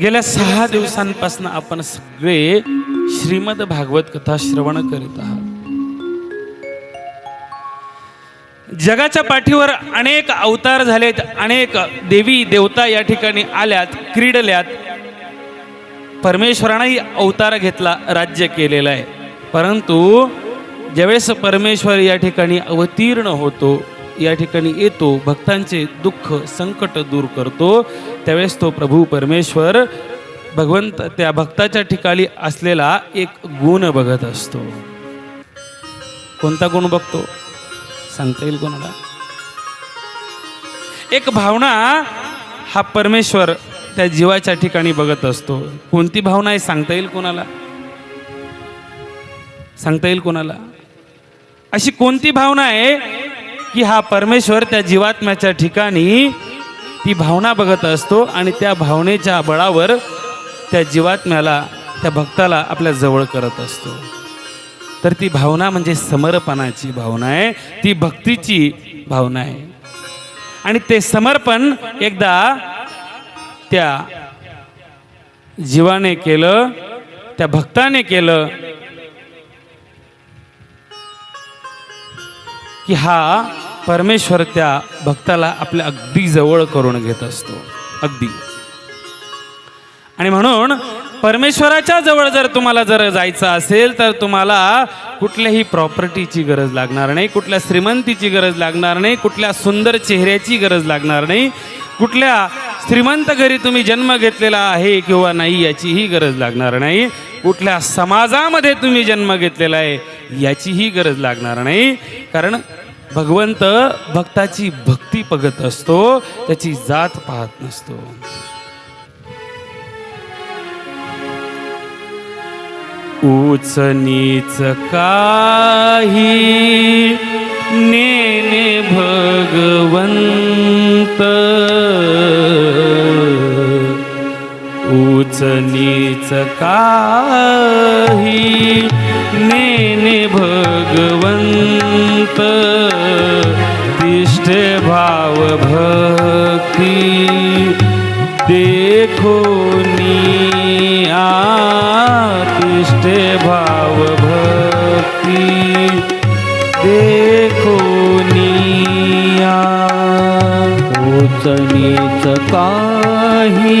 गेल्या सहा दिवसांपासून आपण सगळे श्रीमद भागवत कथा श्रवण करीत आहात. जगाच्या पाठीवर अनेक अवतार झालेत अनेक देवी देवता या ठिकाणी आल्यात क्रीडल्यात. परमेश्वरानंही अवतार घेतला राज्य केलेलं आहे. परंतु ज्यावेळेस परमेश्वर या ठिकाणी अवतीर्ण होतो या ठिकाणी येतो भक्तांचे दुःख संकट दूर करतो. त्यावेळेस तो प्रभू परमेश्वर भगवंत त्या भक्ताच्या ठिकाणी असलेला एक गुण बघत असतो. कोणता गुण बघतो? सांगता येईल कोणाला? एक भावना हा परमेश्वर त्या जीवाच्या ठिकाणी बघत असतो. कोणती भावना आहे सांगता येईल कोणाला? सांगता येईल कोणाला? अशी कोणती भावना आहे की हा परमेश्वर त्या जीवात्म्याच्या ठिकाणी ती भावना बघत असतो आणि त्या भावनेच्या बळावर त्या जीवात्म्याला त्या भक्ताला आपल्या जवळ करत असतो. तर ती भावना म्हणजे समर्पणाची भावना आहे. ती भक्तीची भावना आहे. आणि ते समर्पण एकदा त्या जीवाने केलं त्या भक्ताने केलं की हा परमेश्वर त्या भक्ताला आपल्या अगदी जवळ करून घेत असतो. अगदी. आणि म्हणून परमेश्वराच्या जवळ जर तुम्हाला जर जायचं असेल तर तुम्हाला कुठल्याही प्रॉपर्टीची गरज लागणार नाही कुठल्या श्रीमंतीची गरज लागणार नाही कुठल्या सुंदर चेहऱ्याची गरज लागणार नाही कुठल्या श्रीमंत घरी तुम्ही जन्म घेतलेला आहे किंवा नाही याचीही गरज लागणार नाही. कुठल्या समाजामध्ये तुम्ही जन्म घेतलेला आहे याचीही गरज लागणार नाही. कारण भगवंत भक्ताची भक्ती बघत असतो त्याची जात पाहत नसतो. उच नीच काही नेने भगवंत. सकाही काही नेने भगवंत. तिष्ठे भाव भक्ती देखो तिष्ठे भाव भक्ती देखो निया. उचनीच काही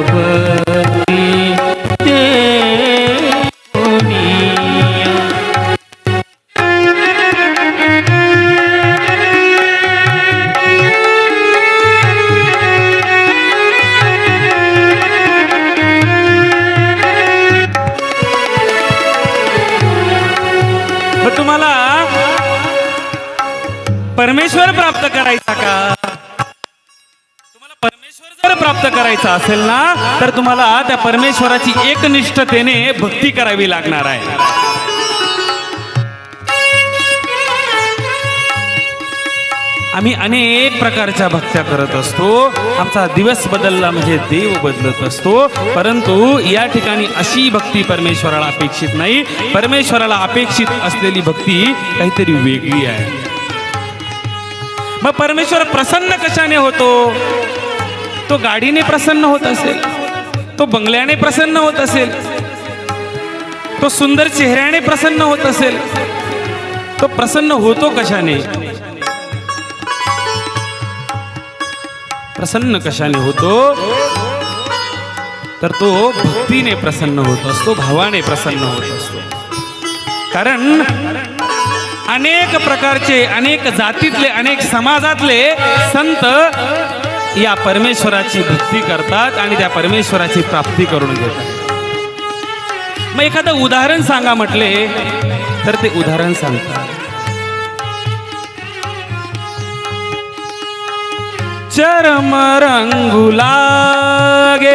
तुम्हाला परमेश्वर प्राप्त करायचा का? तुम्हाला परमेश्वर जर प्राप्त करायचा असेल ना तर तुम्हाला त्या परमेश्वराची एकनिष्ठतेने भक्ती करावी लागणार आहे. आम्ही अनेक प्रकारच्या भक्त्या करत असतो. आमचा दिवस बदलला म्हणजे देव बदलत असतो. परंतु या ठिकाणी अशी भक्ती परमेश्वराला अपेक्षित नाही. परमेश्वराला अपेक्षित असलेली भक्ती काहीतरी वेगळी आहे. मग परमेश्वर प्रसन्न कशाने होतो? तो गाडीने प्रसन्न होत असेल? तो बंगल्याने प्रसन्न होत असेल? तो सुंदर चेहऱ्याने प्रसन्न होत असेल? तो प्रसन्न होतो कशाने? प्रसन्न कशाने होतो? तर तो भक्तीने प्रसन्न होत असतो भावाने प्रसन्न होत असतो. कारण अनेक प्रकारचे अनेक जातीतले अनेक समाजातले संत या परमेश्वराची भक्ती करतात आणि त्या परमेश्वराची प्राप्ती करून घेतात. मग एखादं उदाहरण सांगा म्हटले तर ते उदाहरण सांगतात. चरम रंगू लागे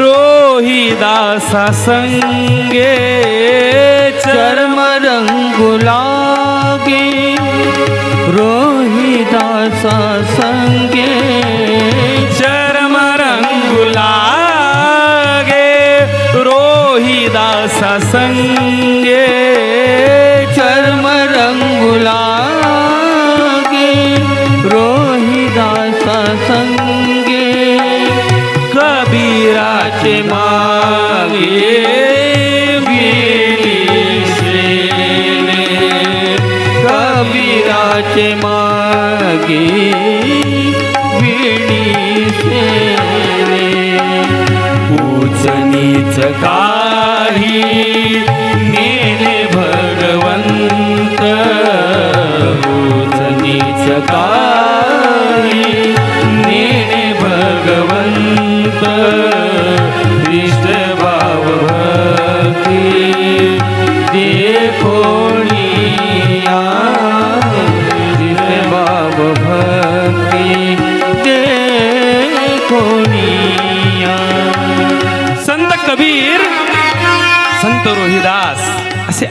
रोहिदासा संगे चरम चर्म लागे रोहिदासा संगे चरम रंगुलागे रोहिदास संगे। उच काही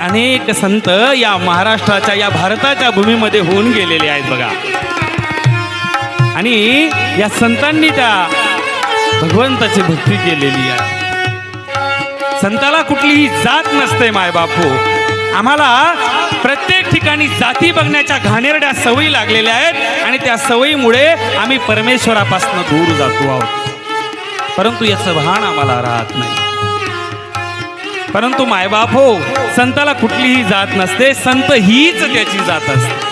अनेक संत या महाराष्ट्राच्या या भारताच्या भूमीमध्ये होऊन गेलेले आहेत बघा. आणि या संतांनी त्या भगवंताची भक्ती केलेली आहे. संताला कुठलीही जात नसते माय बापू. आम्हाला प्रत्येक ठिकाणी जाती बघण्याच्या घाणेरड्या सवयी लागलेल्या आहेत आणि त्या सवयीमुळे आम्ही परमेश्वरापासून दूर जातो आहोत. परंतु याचं भान आम्हाला राहत नाही. परंतु मायबाप हो संताला कुठलीही जात नसते संत हीच त्याची जात असते.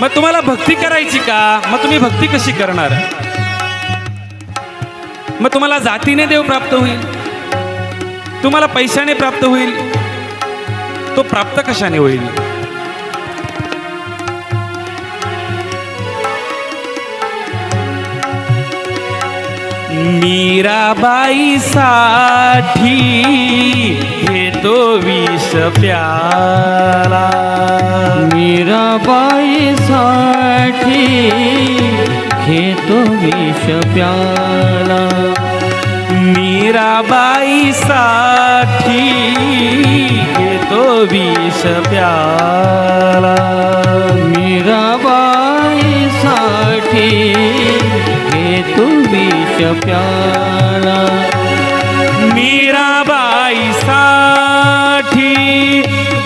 मग तुम्हाला भक्ती करायची का? मग तुम्ही भक्ती कशी करणार? मग तुम्हाला जातीने देव प्राप्त होईल? तुम्हाला पैशाने प्राप्त होईल? तो प्राप्त कशाने होईल? मीराबाई साठी घेतो विष प्याला. मीराबाई साठी घेतो विष प्याला. मीराबाई साठी घेतो विष प्याला. मीराबाई तुम्ही घेतो विष प्याला मीराबाई साठी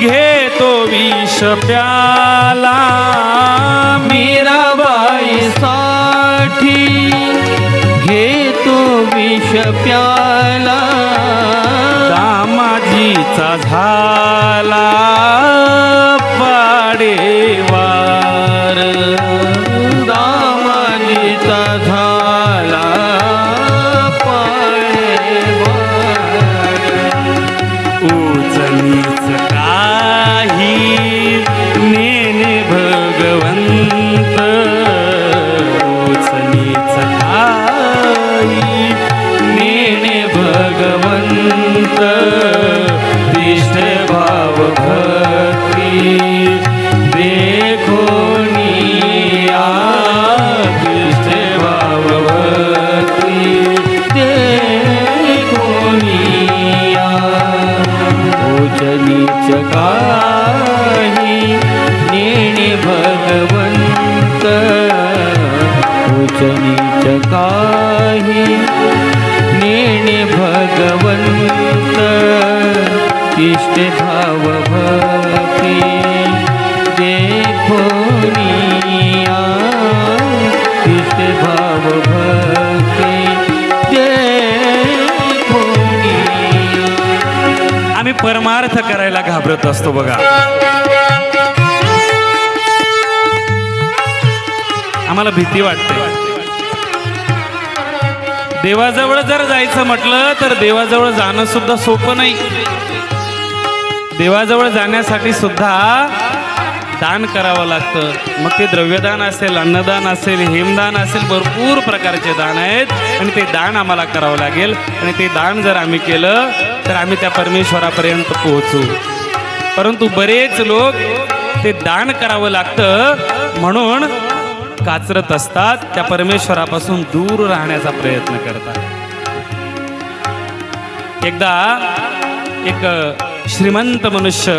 घेतो विष प्याला मीराबाई साठी घेतो विष प्याला दामाजीचा झाला ते भाव भक्ती देखोनिया तिथे भाव भक्ती आम्ही परमार्थ करायला घाबरत असतो बघा. आम्हाला भीती वाटते. देवाजवळ जर जायचं म्हटलं तर देवाजवळ जाणं सुद्धा सोपं नाही. देवाजवळ जाण्यासाठी सुद्धा दान करावं लागतं. मग ते द्रव्यदान असेल अन्नदान असेल हेमदान असेल भरपूर प्रकारचे दान आहेत. आणि ते दान आम्हाला करावं लागेल. आणि ते दान जर आम्ही केलं तर आम्ही त्या परमेश्वरापर्यंत पोहोचू. परंतु बरेच लोक ते दान करावं लागतं म्हणून काचरत असतात. त्या परमेश्वरापासून दूर राहण्याचा प्रयत्न करतात. एकदा एक श्रीमंत मनुष्य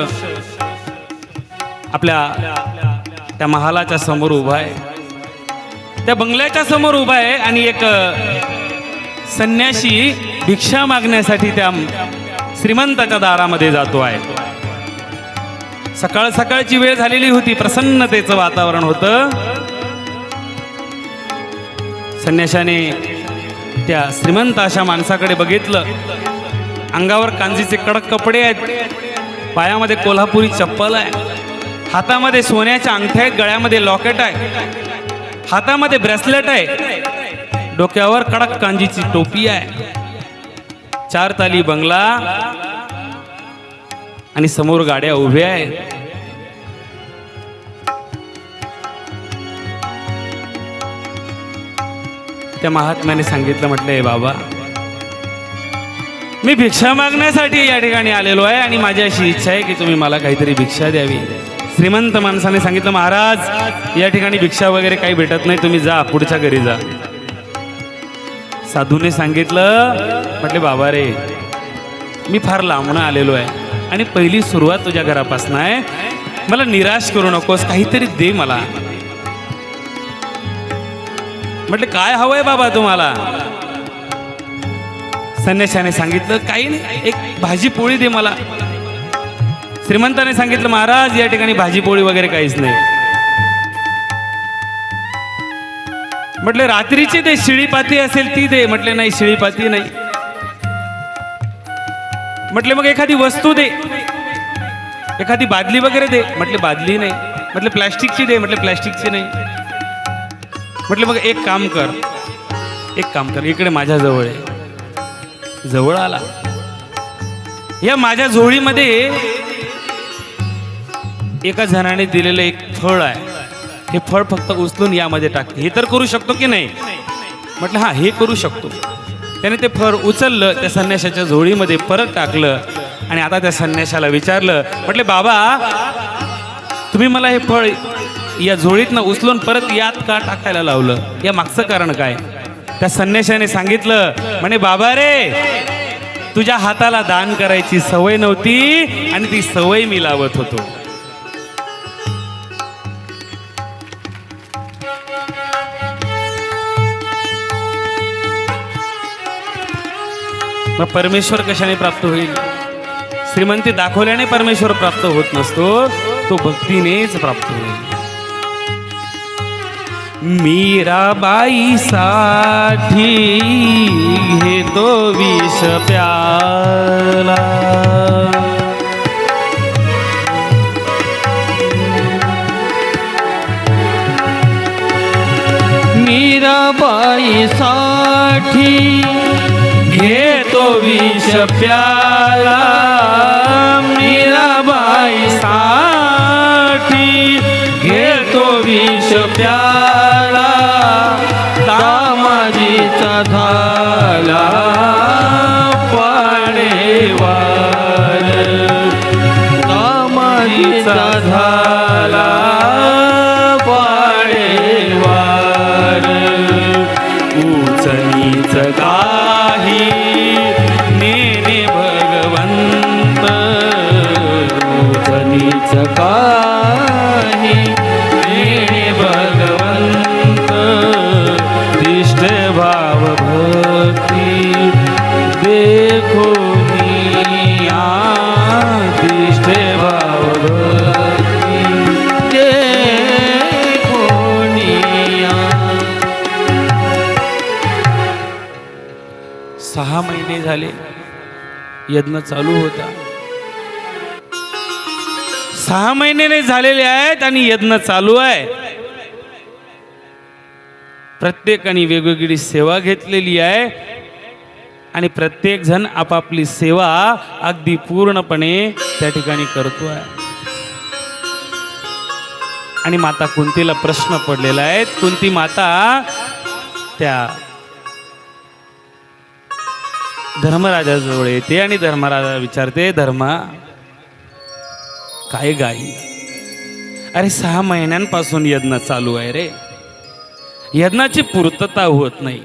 आपल्या त्या महालाच्या समोर उभा आहे. त्या बंगल्याच्या समोर उभा आहे आणि एक संन्याशी भिक्षा मागण्यासाठी त्या श्रीमंताच्या दारामध्ये जातो आहे. सकाळ सकाळची वेळ झालेली होती प्रसन्नतेचं वातावरण होतं. संन्याशाने त्या श्रीमंत अशा माणसाकडे बघितलं. अंगावर कांजीचे कडक कपडे आहेत. पायामध्ये कोल्हापुरी चप्पल आहे. हातामध्ये सोन्याच्या अंगठ्या आहेत गळ्यामध्ये लॉकेट आहे. हातामध्ये ब्रेसलेट आहे. डोक्यावर कडक कांजीची टोपी आहे. चार ताली बंगला आणि समोर गाड्या उभ्या आहेत. त्या महात्म्याने सांगितलं म्हटलं हे बाबा मी भिक्षा मागण्यासाठी या ठिकाणी आलेलो आहे आणि माझी अशी इच्छा आहे की तुम्ही मला काहीतरी भिक्षा द्यावी. श्रीमंत माणसाने सांगितलं महाराज या ठिकाणी भिक्षा वगैरे काही भेटत नाही तुम्ही जा पुढच्या घरी जा. साधूने सांगितलं म्हटले बाबा रे मी फार लांबून आलेलो आहे आणि पहिली सुरुवात तुझ्या घरापासून आहे. मला निराश करू नकोस काहीतरी दे मला. म्हटलं काय हवंय बाबा तुम्हाला? संन्याशाने सांगितलं काही नाही एक भाजी पोळी दे मला. श्रीमंताने सांगितलं महाराज या ठिकाणी भाजी पोळी वगैरे काहीच नाही. म्हटले रात्रीची दे शिळीपाती असेल ती दे. म्हटले नाही शिळीपाती नाही. म्हटले मग एखादी वस्तू दे. एखादी बादली वगैरे दे. म्हटले बादली नाही. म्हटले प्लॅस्टिकची दे. म्हटले प्लॅस्टिकची नाही. म्हटलं मग एक काम कर एक काम कर इकडे माझ्याजवळ आहे जवळ आला. या माझ्या झोळीमध्ये एका जणाने दिलेलं एक फळ आहे. हे फळ फक्त उचलून यामध्ये टाक. हे तर करू शकतो की नाही? म्हटलं हां हे करू शकतो. त्याने ते फळ उचललं त्या संन्याशाच्या झोळीमध्ये परत टाकलं आणि आता त्या संन्याशाला विचारलं म्हटले बाबा तुम्ही मला हे फळ या झोळीतनं उचलून परत यात का टाकायला लावलं? या मागचं कारण काय? त्या संन्याशाने सांगितलं म्हणे बाबा रे तुझ्या हाताला दान करायची सवय नव्हती आणि ती सवय मी लावत होतो. मग परमेश्वर कशाने प्राप्त होईल? श्रीमंती दाखवल्याने परमेश्वर प्राप्त होत नसतो तो भक्तीनेच प्राप्त होईल. मीराबाईसाठी घेतो विष प्याला. मीराबाईसाठी घेतो विष प्याला. मीराबाईसाठी घेतो विष प्याला. यज्ञ चालू होता. सहा महिने झालेले आहेत आणि यज्ञ चालू आहे. प्रत्येकाने वेगवेगळी सेवा घेतलेली आहे. आणि प्रत्येक जण आपापली सेवा अगदी पूर्णपणे त्या ठिकाणी करतो आहे. आणि माता कुंतीला प्रश्न पडलेला आहे. कुंती माता त्या धर्मराजाजवळ येते आणि धर्मराजा विचारते धर्मा काय गाई? अरे सहा महिन्यांपासून यज्ञ चालू आहे रे. यज्ञाची पूर्तता होत नाही.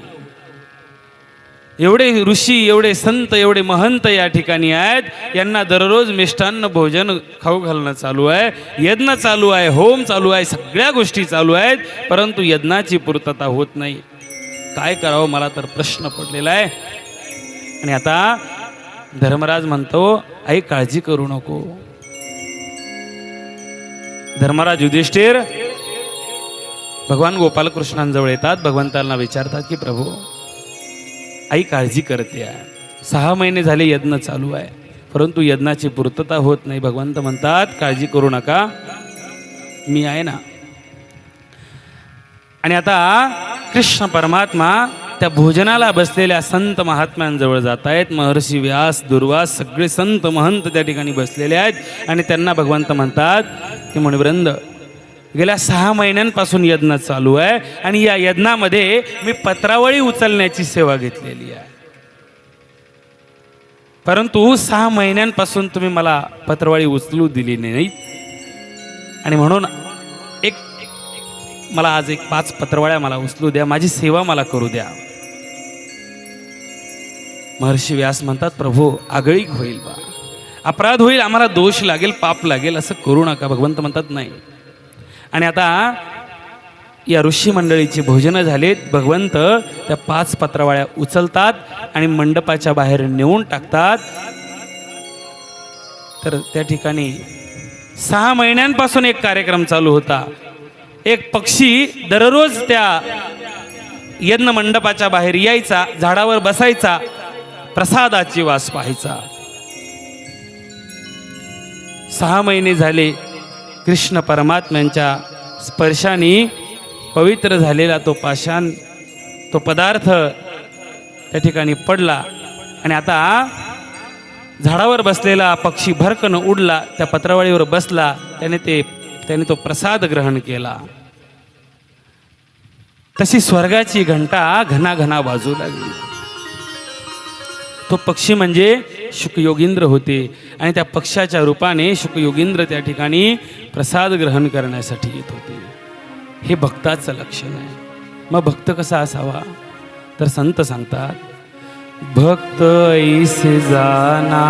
एवढे ऋषी एवढे संत एवढे महंत या ठिकाणी आहेत. यांना दररोज मिष्टान्न भोजन खाऊ घालणं चालू आहे. यज्ञ चालू आहे होम चालू आहे सगळ्या गोष्टी चालू आहेत. परंतु यज्ञाची पूर्तता होत नाही. काय करावं? मला तर प्रश्न पडलेला आहे. आणि आता धर्मराज म्हणतो आई काळजी करू नको. धर्मराज युधिष्ठिर भगवान गोपालकृष्णांजवळ येतात. भगवंतांना विचारतात की प्रभू आई काळजी करते आहे. सहा महिने झाले यज्ञ चालू आहे. परंतु यज्ञाची पूर्तता होत नाही. भगवंत म्हणतात काळजी करू नका. मी आहे ना. आणि आता कृष्ण परमात्मा त्या भोजनाला बसलेल्या संत महात्म्यांजवळ जात आहेत. महर्षी व्यास दुर्वास सगळे संत महंत त्या ठिकाणी बसलेले आहेत. आणि त्यांना भगवंत म्हणतात की मुनिवृंद गेल्या सहा महिन्यांपासून यज्ञ चालू आहे आणि या यज्ञामध्ये मी पत्रावळी उचलण्याची सेवा घेतलेली आहे. परंतु सहा महिन्यांपासून तुम्ही मला पत्रावळी उचलू दिली नाही. आणि म्हणून मला आज एक पाच पत्रवाळ्या मला उचलू द्या माझी सेवा मला करू द्या. महर्षी व्यास म्हणतात प्रभू आगळीक होईल बा. अपराध होईल आम्हाला दोष लागेल पाप लागेल असं करू नका. भगवंत म्हणतात नाही. आणि आता या ऋषी मंडळीची भोजनं झालीत. भगवंत त्या पाच पत्रावळ्या उचलतात आणि मंडपाच्या बाहेर नेऊन टाकतात. तर त्या ठिकाणी सहा महिन्यांपासून एक कार्यक्रम चालू होता. एक पक्षी दररोज त्या यज्ञ मंडपाच्या बाहेर यायचा झाडावर बसायचा प्रसादाची वास पाहायचा. सहा महिने झाले कृष्ण परमात्म्यांच्या स्पर्शाने पवित्र झालेला तो पाषाण तो पदार्थ त्या ठिकाणी पडला आणि आता झाडावर बसलेला पक्षी भरकन उडला त्या पत्रावळीवर बसला त्याने ते त्याने तो प्रसाद ग्रहण केला. तशी स्वर्गाची घंटा घनाघना वाजू लागली. तो पक्षी म्हणजे शुकयोगींद्र होते आणि त्या पक्षाच्या रूपाने शुकयोगींद्र त्या ठिकाणी प्रसाद ग्रहण करण्यासाठी येत होते. हे भक्ताचं लक्षण आहे. मग भक्त कसा असावा? तर संत सांगतात भक्त ऐसे जाना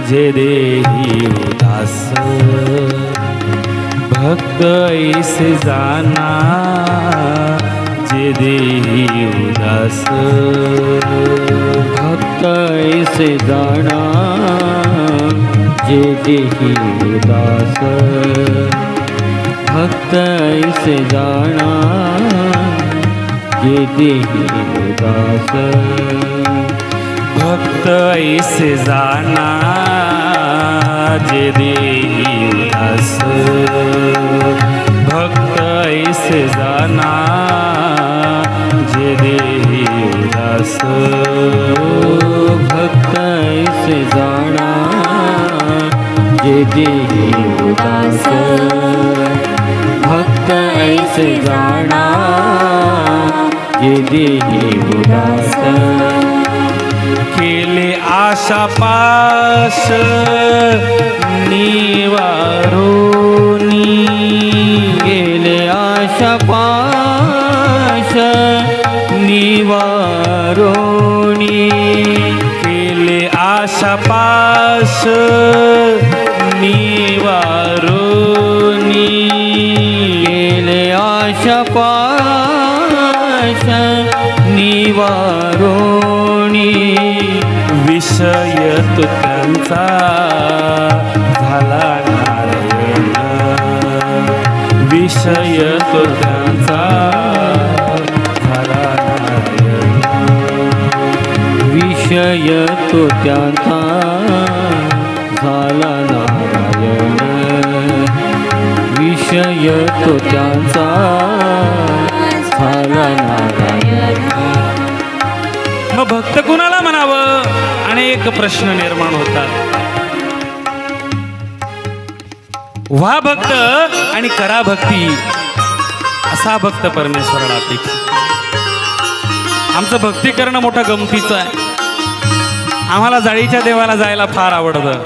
जे देही उदास. भक्त ऐसे जाना जे देही उदास. भक्त ऐसे जाणा जे देही उदास. भक्त ऐसे जाणा जे देही उदास. भक्त ऐसे जाना जे देही उदास। भक्त ऐस जाना जे देही उदास। भक्त ऐस जाना जे देही उदास। भक्त ऐसे जाना जे देही उदास। केले आशा पाश निवारोनी. गेले आशा पाश निवारोणी केले आशा त्यांचा झाला नारायण विषय तो त्यांचा झाला नारायण विषय तो त्यांचा झाला नारायण विषय तो त्यांचा झाला नारायण मग भक्त कुणाला म्हणावं? अनेक प्रश्न निर्माण होतात. व्हा भक्त आणि करा भक्ती. असा भक्त परमेश्वराला अपेक्षित आमचं भक्ती करणं मोठं गमतीचं आहे. आम्हाला जाळीच्या देवाला जायला फार आवडतं.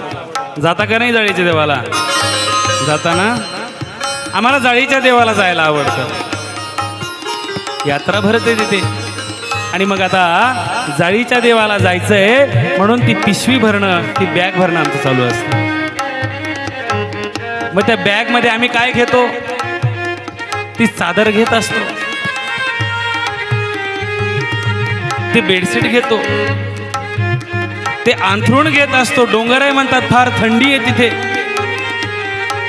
जाता का नाही जाळीच्या देवाला? जाताना? आम्हाला जाळीच्या देवाला जायला आवडतं. यात्रा भरते तिथे. आणि मग आता जाळीच्या देवाला जायचंय. म्हणून ती पिशवी भरणं ती बॅग भरणं आमचं चालू असतं. मग त्या बॅगमध्ये आम्ही काय घेतो? ती चादर घेत असतो. ते बेडशीट घेतो. ते अंथरुण घेत असतो. डोंगर आहे म्हणतात फार थंडी आहे तिथे.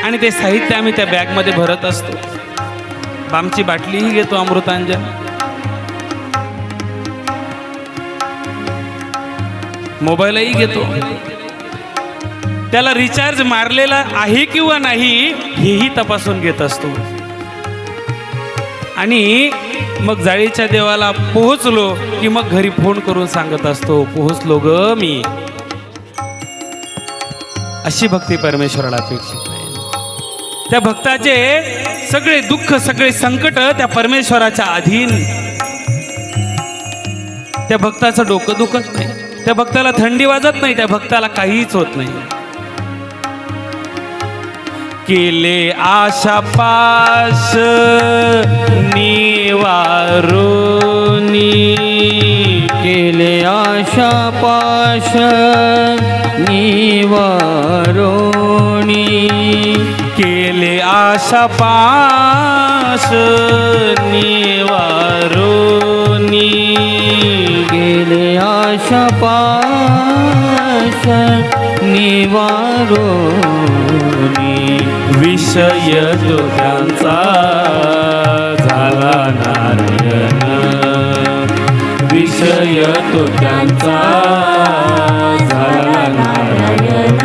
आणि ते साहित्य आम्ही त्या बॅगमध्ये भरत असतो. बामची बाटलीही घेतो अमृतांजन. मोबाईलही घेतो. त्याला रिचार्ज मारलेला आहे किंवा नाही हेही तपासून घेत असतो. आणि मग जाळीच्या देवाला पोहोचलो की मग घरी फोन करून सांगत असतो पोहोचलो ग मी. अशी भक्ती परमेश्वराला अपेक्षित त्या भक्ताचे सगळे दुःख सगळे संकट त्या परमेश्वराच्या अधीन. त्या भक्ताचं डोकं दुखत नाही. त्या भक्ताला थंडी वाजत नाही त्या भक्ताला काहीच होत नाही. केले आशा पास निवारोनी. केले आशा पाश निवारोनी. केले आशा पास निवारोनी. गेले आशा पाश निवारोणी विषय तो त्यांचा झाला नारायण. विषय तो त्यांचा झाला नारायण.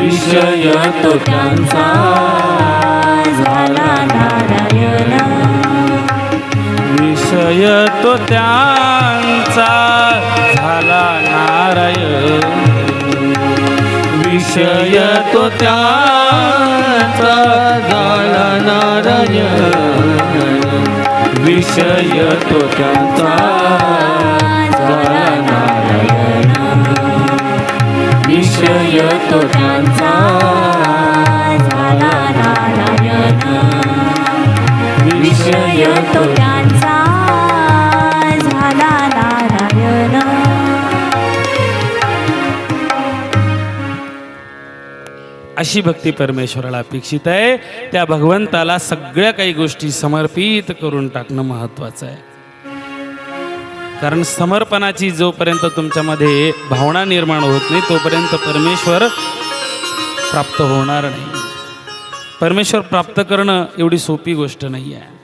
विषय तो त्यांचा झाला नारायण. विषय तो त्यांचा झाला नारायण विषय तो त्यांचा झाला नारायण विषय तो त्यांचा झाला नारायण विषय तो त्यांचा झाला नारायण विषय तो अशी भक्ती परमेश्वराला अपेक्षित आहे. त्या भगवंताला सगळ्या काही गोष्टी समर्पित करून टाकणं महत्वाचं आहे. कारण समर्पणाची जोपर्यंत तुमच्यामध्ये भावना निर्माण होत नाही तोपर्यंत परमेश्वर प्राप्त होणार नाही. परमेश्वर प्राप्त करणं एवढी सोपी गोष्ट नाही आहे.